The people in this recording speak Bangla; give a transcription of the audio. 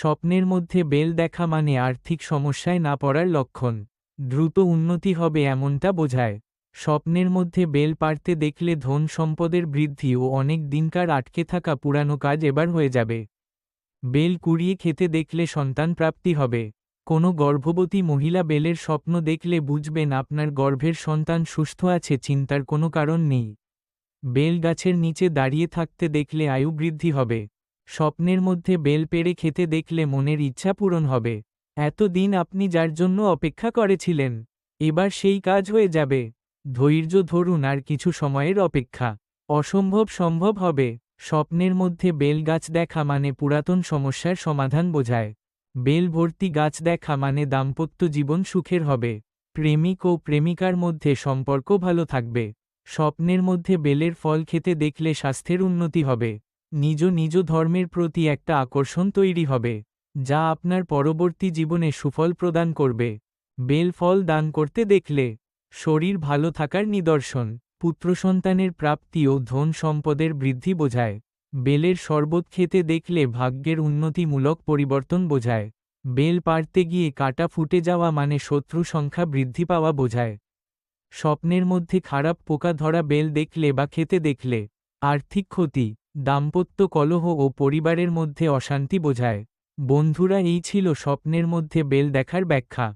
স্বপ্নের মধ্যে বেল দেখা মানে আর্থিক সমস্যায় না পড়ার লক্ষণ। দ্রুত উন্নতি হবে এমনটা বোঝায়। স্বপ্নের মধ্যে বেল পারতে দেখলে ধন সম্পদের বৃদ্ধি ও অনেক দিনকার আটকে থাকা পুরানো কাজ এবার হয়ে যাবে। বেল কুড়িয়ে খেতে দেখলে সন্তান প্রাপ্তি হবে। কোনো গর্ভবতী মহিলা বেলের স্বপ্ন দেখলে বুঝবেন আপনার গর্ভের সন্তান সুস্থ আছে চিন্তার কোনো কারণ নেই। বেল গাছের নিচে দাঁড়িয়ে থাকতে দেখলে আয়ু বৃদ্ধি হবে। স্বপ্নের মধ্যে বেল পেড়ে খেতে দেখলে মনের ইচ্ছা পূরণ হবে। এতদিন আপনি যার জন্য অপেক্ষা করেছিলেন, এবার সেই কাজ হয়ে যাবে। ধৈর্য ধরুন আর কিছু সময়ের অপেক্ষা। অসম্ভব সম্ভব হবে। স্বপ্নের মধ্যে বেল গাছ দেখা মানে পুরাতন সমস্যার সমাধান বোঝায়। বেল ভর্তি গাছ দেখা মানে দাম্পত্য জীবন সুখের হবে। প্রেমিক ও প্রেমিকার মধ্যে সম্পর্ক ভালো থাকবে। স্বপ্নের মধ্যে বেলের ফল খেতে দেখলে স্বাস্থ্যের উন্নতি হবে। নিজ নিজ ধর্মের প্রতি একটা আকর্ষণ তৈরি হবে, যা আপনার পরবর্তী জীবনে সুফল প্রদান করবে। বেল ফল দান করতে দেখলে, শরীর ভালো থাকার নিদর্শন পুত্রসন্তানের প্রাপ্তি ও ধন সম্পদের বৃদ্ধি বোঝায়। বেলের শরবত খেতে দেখলে ভাগ্যের উন্নতিমূলক পরিবর্তন বোঝায়। বেল পারতে গিয়ে কাটা ফুটে যাওয়া মানে শত্রু সংখ্যা বৃদ্ধি পাওয়া বোঝায়। স্বপ্নের মধ্যে খারাপ পোকা ধরা বেল দেখলে বা খেতে দেখলে, আর্থিক ক্ষতি দাম্পত্য কলহ ও পরিবারের মধ্যে অশান্তি বোঝায়। বন্ধুরা, এই ছিল স্বপ্নের মধ্যে বেল দেখার ব্যাখ্যা।